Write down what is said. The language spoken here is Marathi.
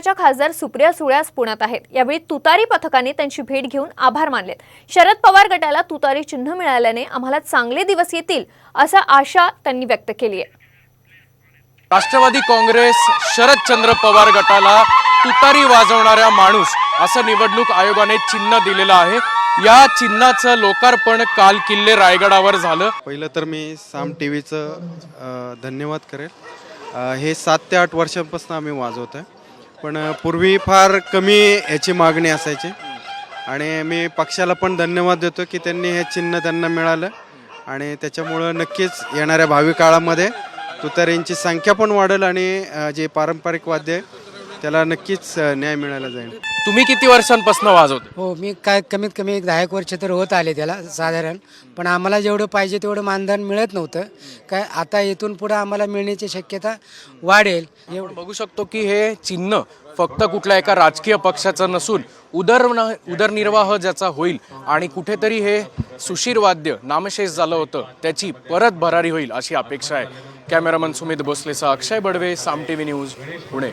जिल्ह्याच्या खासदार सुप्रिया सुळ्यास पुण्यात आहेत. यावेळी तुतारी पथकाने त्यांची भेट घेऊन आभार मानलेत. शरद पवार गटाला तुतारी चिन्ह मिळाल्याने आम्हाला चांगले दिवस येतील असं आशा त्यांनी व्यक्त केली आहे. राष्ट्रवादी काँग्रेस शरदचंद्र पवार गटाला तुतारी वाजवणाऱ्या माणूस असं निवडणूक आयोगाने चिन्ह दिलेलं आहे. या चिन्हाचं लोकार्पण काल किल्ले रायगडावर झालं. पहिलं तर मी साम टी व्हीचं धन्यवाद करेल. अ, हे सात ते आठ वर्षांपासून आम्ही वाजवत आहे पण पूर्वी फार कमी ह्याची मागणी असायची. आणि मी पक्षाला पण धन्यवाद देतो की त्यांनी हे चिन्ह त्यांना मिळालं. आणि त्याच्यामुळं नक्कीच येणाऱ्या भावी काळामध्ये तुतारींची संख्या पण वाढेल आणि जे पारंपरिक वाद्य आहे त्याला नक्कीच न्याय मिळाला जाईल. तुम्ही किती वर्षांपासून वाजवते? हो मी काय कमीत कमी एक दहा एक वर्ष तर होत आले त्याला साधारण. पण आम्हाला जेवढं पाहिजे तेवढं मानधन मिळत नव्हतं. काय आता इथून पुढं आम्हाला मिळण्याची शक्यता वाढेल. एवढं बघू शकतो की हे चिन्ह फक्त कुठल्या एका राजकीय पक्षाचं नसून उदर उदरनिर्वाह ज्याचा होईल आणि कुठेतरी हे सुशीर वाद्य नामशेष झालं होतं त्याची परत भरारी होईल अशी अपेक्षा आहे. Cameraman Sumit भोसलेसह Akshay Badve Saam T V news Pune.